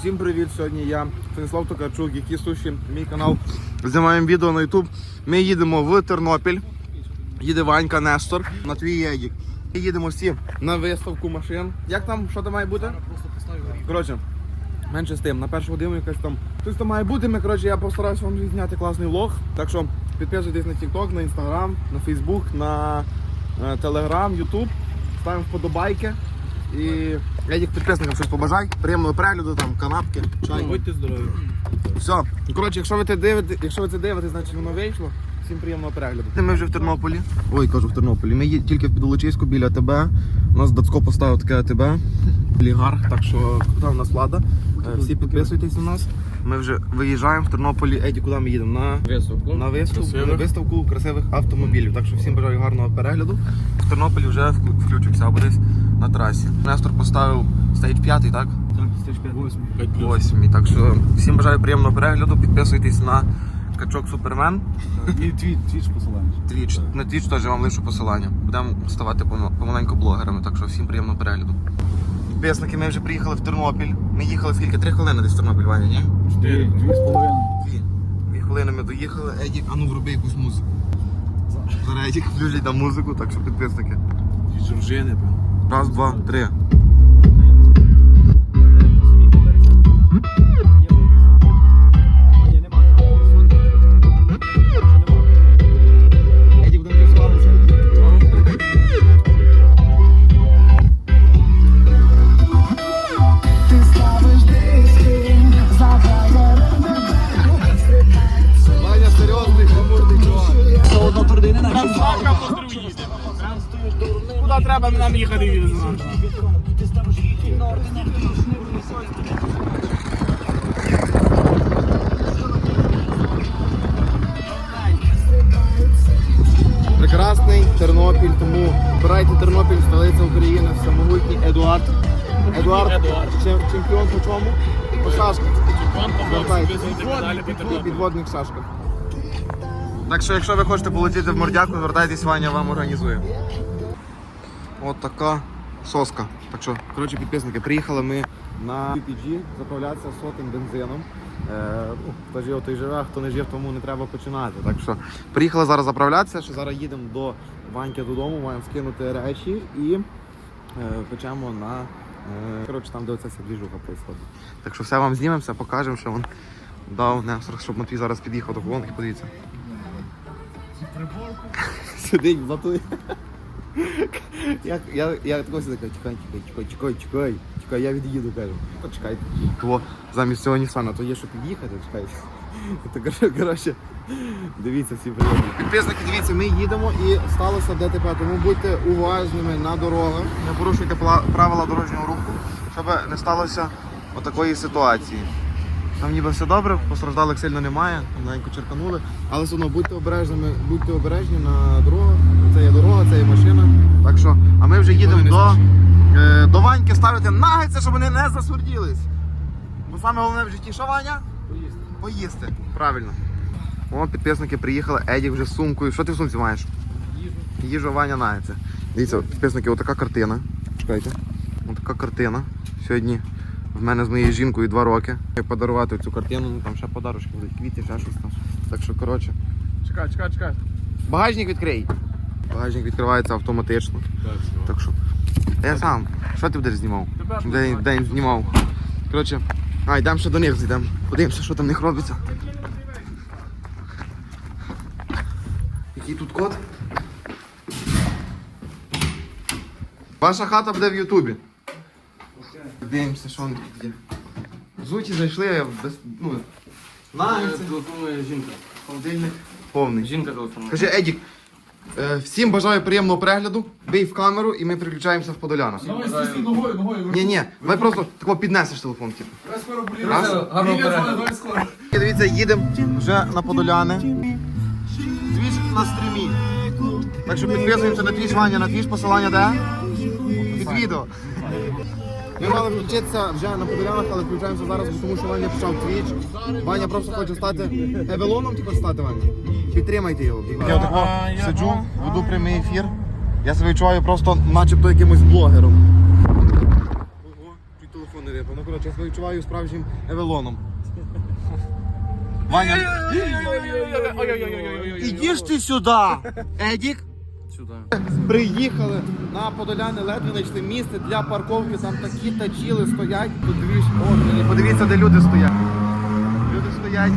Всім привіт! Сьогодні я Станіслав Токарчук, який слушає мій канал. Знімаємо відео на YouTube. Ми їдемо в Тернопіль. Їде Ванька Нестор на твій єдік. Ми їдемо всі на виставку машин. Як там? Що там має бути? Коротше, менше з тим. На першу годину якась там. Щось там має бути. Ми, коротше, я постараюся вам зняти класний влог. Так що підписуйтесь на TikTok, на Instagram, на Facebook, на е, Telegram, YouTube. Ставимо вподобайки. І Едік підписникам щось побажай. Приємного перегляду, там канапки, чай. Будьте здорові. Все. Ну, Коротше, якщо ви це дивите, якщо ви це дивитесь, значить воно вийшло. Всім приємного перегляду. Ми вже в Тернополі. Ой, кажу в Тернополі. Ми є тільки в Підолочиську біля тебе. У нас Дацько поставив таке ТБ. Олігарх, так що там у нас влада. Е, Всі підписуйтесь на нас. Ми вже виїжджаємо в Тернополі. Еді, куди ми їдемо? На Високо. на виставку, Красивих. на виставку красивих автомобілів. Так що всім бажаю гарного перегляду. В Тернополі вже вк- включився або десь на трасі. Нестор поставив стейдж 5, так? Так, стеж 8. 5 плюс. Восьмій. Так що всім бажаю приємного перегляду. Підписуйтесь на качок Супермен. І твіч, твіч посилання. Твіч. На твіч теж вам лишу посилання. Будемо ставати помаленьку блогерами, так що всім приємного перегляду. Підписники, ми вже приїхали в Тернопіль. Ми їхали скільки? Три хвилини десь в Тернопіль, Ваня, ні? 4. 2,5. Дві. Дві хвилини ми доїхали. Едік, а ну вроби якусь музику. Зараз Едік включить там музику, так що підписники. Від Жоржини, певно. Раз, два, три. Тернопіль, тому обирайте Тернопіль, столиця України, всемогутній Едуард. Едуард, Едуард. чем- чемпіон по чому? По шашках. Звертайтесь. медалі по Тернополю. Підводник шашка. Так що, якщо ви хочете полетіти в Мордяку, звертайтесь, Ваня вам організує. От така соска. Так що, коротше, підписники, приїхали ми на UPG заправлятися сотим бензином. Хто жив, той живе, хто не жив, тому не треба починати. Так що приїхали зараз заправлятися, що зараз їдемо до Ваньки додому, маємо скинути речі і е, печемо на. Е, коротше, там де оця двіжуха происходить. Так що все вам знімемо, все покажемо, що він дав Нестор, щоб Матвій зараз під'їхав до колонки, подивіться. Сидить я, я такого сюди кажу, чекай, чекай, чекай, чекай, чекай, чекай, я від'їду, кажу. Почекайте. То замість цього Нісана, то є що під'їхати, чекайте. То коротше, дивіться всі прийомні. Підписники, дивіться, ми їдемо і сталося ДТП, тому будьте уважними на дорогах, не порушуйте правила дорожнього руху, щоб не сталося отакої ситуації. Там ніби все добре, постраждалих сильно немає, маленько черканули. Але все одно будьте обережними, будьте обережні на дорогах. Це є дорога, це є машина. Так що, а ми вже їдемо до, до Ваньки ставити нагетси, щоб вони не засурділись. Бо саме головне в житті, що Ваня? Поїсти. Поїсти. Правильно. О, підписники приїхали, Едік вже з сумкою. Що ти в сумці маєш? Їжу. Їжа Ваня нагетси. Дивіться, підписники, отака картина. Чекайте. Отака картина. Сьогодні в мене з моєю жінкою два роки. Як подарувати цю картину, ну там ще подарочки будуть, квіти, ще щось там. Так що, коротше. Чекай, чекай, чекай. Багажник відкрий. Багажник відкривається автоматично. Так що. Я сам. Що ти будеш знімав? Тебе День, день знімав. Коротше, а йдемо ще до них зайдемо. Подивимося, що там в них робиться. Який тут код? Ваша хата буде в Ютубі. Дивимося, що вони тут є. Зуті зайшли без. Ну, нагиці, Телефонує жінка. холодильник повний. Жінка телефонує. Кажи, Едік, всім бажаю приємного перегляду. Бий в камеру і ми переключаємося в Подоляна. Давай стисни ногою, ногою. Ні, ні, ми просто тако піднесеш телефон, типу. Давай скоро буде. Раз. Давай скоро. І Дивіться, їдемо вже на Подоляни. Твіч на стрімі. Так що підписуємося на твіч Ваня, на твіч посилання де? Під відео. Ми мали включитися вже на Подолянах, але включаємося зараз, тому що Ваня почав твіч. Ваня просто хоче стати Евелоном, ти хочеш стати Ваня. Підтримайте його. Я тако сиджу, веду прямий ефір. Я себе відчуваю просто начебто якимось блогером. Ого, чуть телефон не випав. Ну, коротше. Коротше, я себе відчуваю справжнім Евелоном. Ваня, іди ж ти сюди! Едік! Сюди. Приїхали на Подоляне знайшли місце для парковки. Там такі тачіли стоять. Подивіться, о, подивіться, де люди стоять. Люди стоять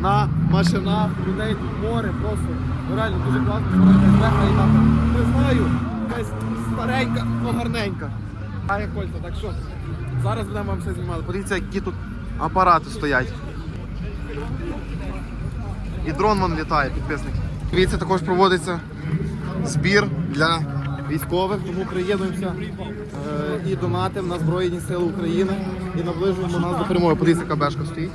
на машинах, людей тут море, просто ну, реально дуже класно, якась і там, не знаю, якась старенька, гарненька. А як кольця, так що зараз будемо вам все знімати. Подивіться, які тут апарати стоять. І дрон вон літає, підписники. Дивіться, також проводиться збір для військових, тому приєднуємося е, і донатимо на Збройні Сили України і наближуємо нас до перемоги. Подивіться, яка бешка стоїть.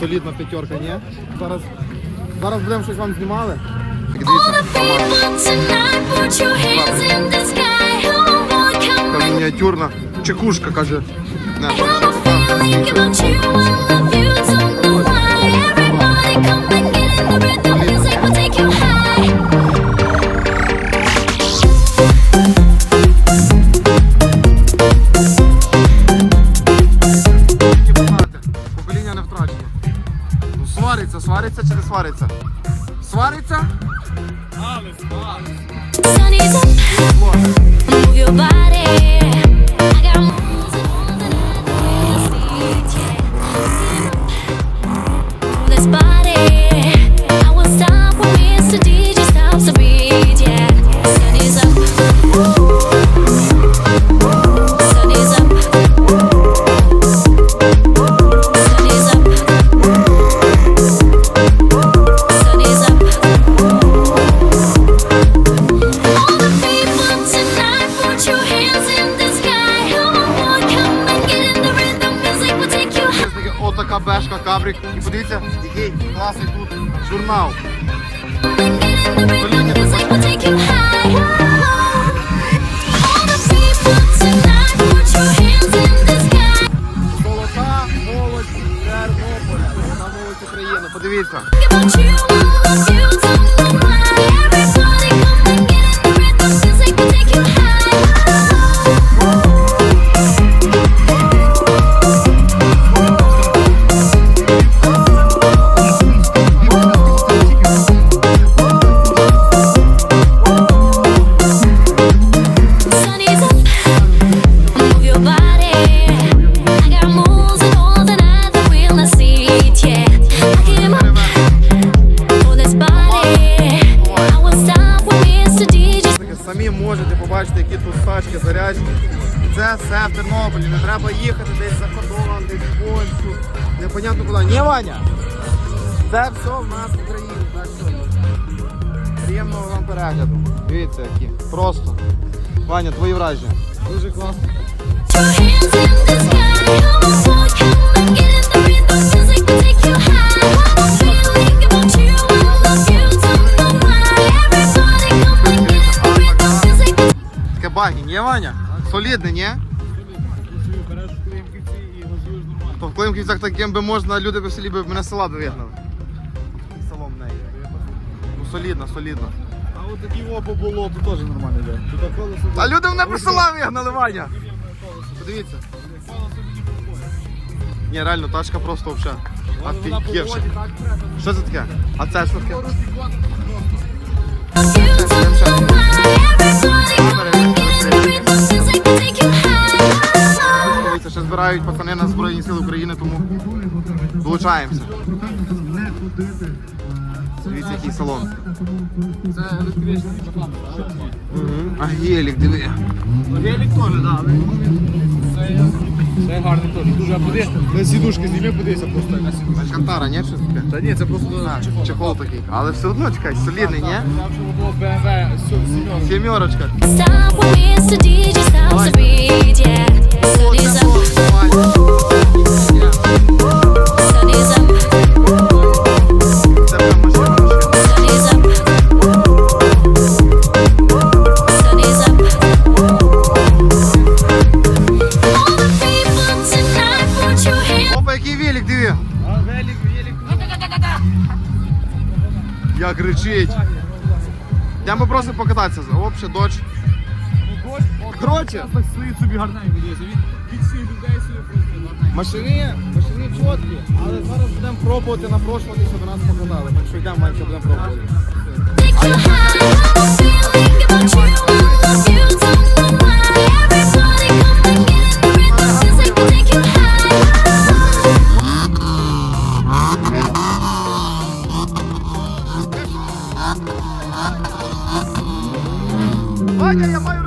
Солідна п'ятерка, ні? Зараз, зараз будемо щось вам знімали. Так, дивіться, така мініатюрна чекушка, каже. Не, Fahretsen. України. Все в Тернополі. Не треба їхати десь за кордон, десь в Польщу. Непонятно куди. Ні, Ваня? Це все в нас в Україні. Так що приємного вам перегляду. Дивіться, які. Просто. Ваня, твої враження. Дуже класно. Таке багі, ні, Ваня? Солідне, ні? В Климківцях таким би можна, люди б в селі б мене з села б вигнали. І село в неї. Ну солідно, солідно. А от такі опа було, то теж нормально йде. Тут колесо. А люди мене з села вигнали, Ваня. Подивіться. Ні, реально, тачка просто взагалі. Офігевша. Що це таке? А це що таке? love збирають пацани на Збройні Сили України, тому долучаємося. Дивіться, який салон. Це електричний баклан. А гелік, диви. Велик теж, так. Це гарний теж. Дуже поди. На сідушки зніми, подивися просто на сідушки. Кантара, ні? Що таке? Та ні, це просто А, чехол. чехол такий. Але все одно чекай, солідний, ні? Там ще було BMW. Сімерочка. Yeah. Як кричить. Йдемо просто покататися. Ще дощ. Коротше, собі гарненько, Машини, машини чіткі, але зараз будемо пробувати напрошувати, щоб нас показали. Так що йдемо менше будемо пробувати. You high,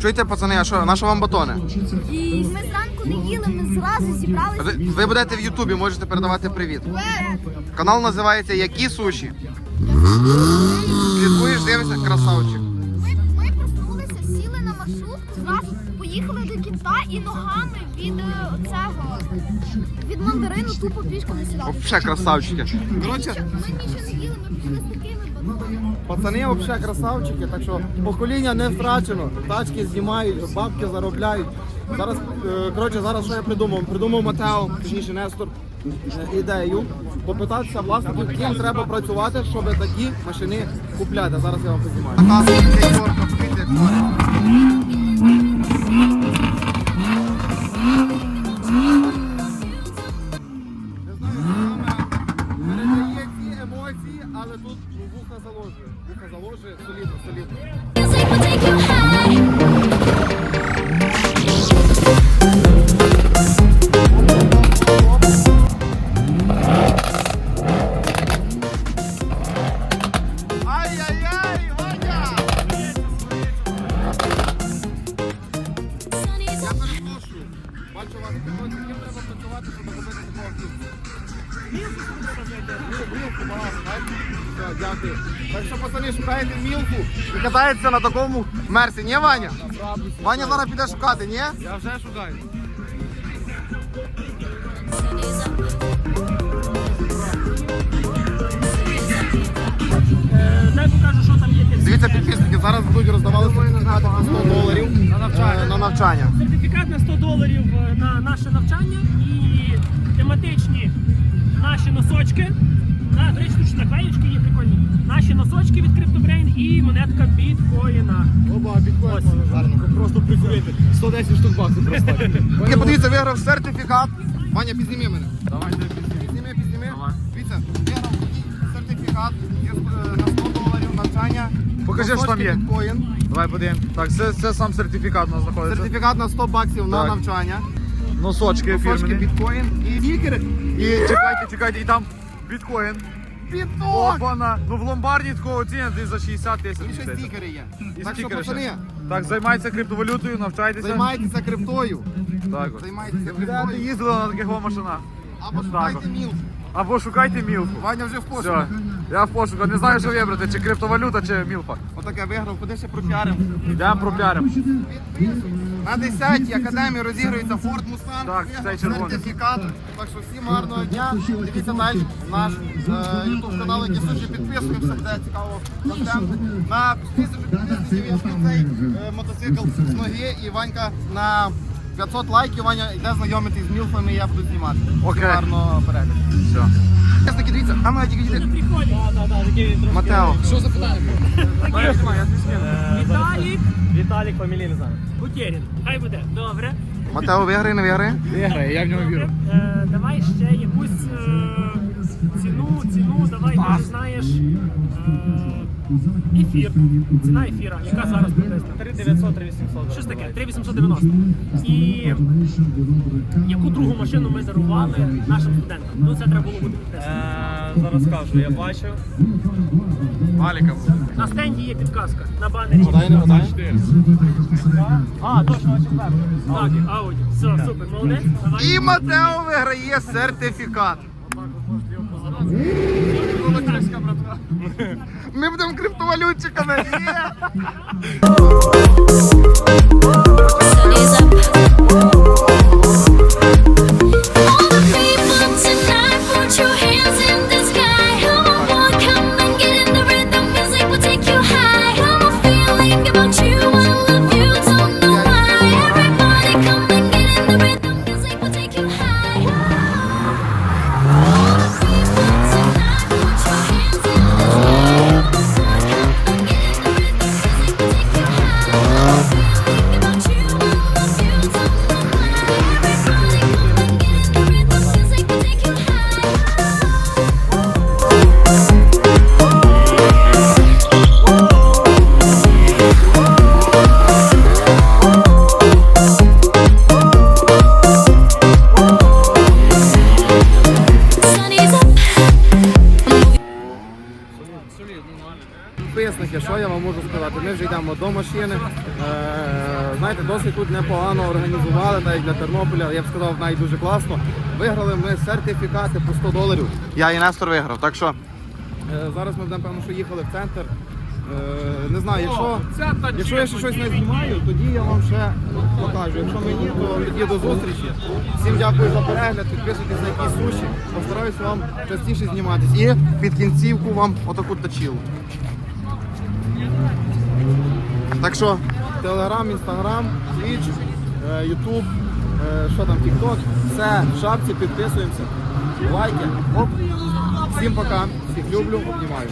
Чуєте, пацани, а що, на що вам батони? Ми зранку не їли, ми зразу зібралися. Ви, ви будете в Ютубі, можете передавати привіт. Канал називається Які суші. Слідкуєш, дивишся, красавчик. Ми, ми проснулися, сіли на маршрут, зразу поїхали до кінта і ногами від е, цього від мандарину тупо пішки не сідали. Вообще красавчики. Коротше, Ми нічого не їли, ми пішли з батонами. Пацани взагалі красавчики, так що покоління не втрачено. Тачки знімають, бабки заробляють. Зараз, е, коротше, зараз що я придумав? Придумав Матео, точніше Нестор, е, ідею попитатися власників, ким треба працювати, щоб такі машини купляти. Зараз я вам познімаю. На такому мерсі, ні, Ваня? Ваня зараз піде шукати, ні? Я вже шукаю. Sunny's up. Дивіться, підписники, зараз будуть роздавали сертифікати по 100 доларів на навчання. На навчання. сертифікат на 100 доларів е, на наше навчання і тематичні наші носочки. На, до речі, тут наклеїчки є прикольні. Наші носочки від CryptoBrain і монетка біткоїна. Оба, біткоін гарно. Просто прикурити. 110 штук баксів просто. Я подивіться, виграв сертифікат. Ваня, підзніми мене. Давай, Підзніми, підзніми. Дивіться, виграв сертифікат є, е, на 100 доларів навчання. Покажи, що там є. Біткоін. Давай подивимо. Так, це, це сам сертифікат у нас знаходиться. Сертифікат на 100 баксів на Так. навчання. Носочки Носочки фірмені. біткоін і стікери. І чекайте, чекайте, і там біткоін. Біток! Опана. Ну в ломбарді такого ціни десь за 60 тисяч. І ще стікери є. І Так що, стікери ще. пацани, Так, займайтеся криптовалютою, навчайтеся. займайтеся криптою. Так от. Займайтеся Будете криптою. їздили на таких машинах. Або Так шукайте от. мілку. Або шукайте мілку. Ваня вже в Все. пошуках. Я в пошуку. Не знаю, що вибрати, чи криптовалюта, чи мілфа. Отаке виграв, куди ще пропіаримо. Йдемо пропіаримо. На 10-й академії розігрується Ford Mustang. Так, це червоний. Сертифікат. Так що всім гарного дня. Дивіться далі наш ютуб канал, який суші підписуємося, де цікаво контент. На тисячу підписників він цей е, мотоцикл з ноги і Ванька на 500 лайків Ваня йде знайомитись з мілфами і я буду знімати. Окей. гарного перегляду. Все. Чесники, дивіться, там навіть їде Прикольні. Матео. Віталік. Віталік, фамілії не знаю. Бутерін. Хай буде. Добре. Матео виграє, не виграє? Виграє, я в нього вірю. Е, давай ще якусь е, ціну, ціну, давай, може, знаєш. Е, ефір. Ціна ефіра. Яка зараз приблизно? 3900 3800 Щось таке, 3890. І яку другу машину ми дарували нашим студентам? Ну це треба було бути. Е, Зараз скажу, я бачив. Валіка. На стенді є підказка на банері. Не. А, точно, четверта. Так, ауді. Все, супер, молодець. Давай. І Матео виграє сертифікат. Ми будемо криптовалютчиками. Є! Sunny's up. All the машини. Е, знаєте, досить тут непогано організували, як для Тернополя. Я б сказав, навіть дуже класно. Виграли ми сертифікати по 100 доларів. Я і Нестор виграв. Так що е, зараз ми будемо певно, що їхали в центр. Е, не знаю, якщо, якщо я ще щось не знімаю, тоді я вам ще покажу. Якщо мені, то тоді до зустрічі. Всім дякую за перегляд, підписуйтесь на якісь суші. Постараюся вам частіше зніматись. І під кінцівку вам отаку точилу. Так що, Телеграм, Інстаграм, Твіч, е, Ютуб, е, що там, Тікток, все в шапці, підписуємося. Лайки. Оп. Всім пока. Всіх люблю, обнімаю.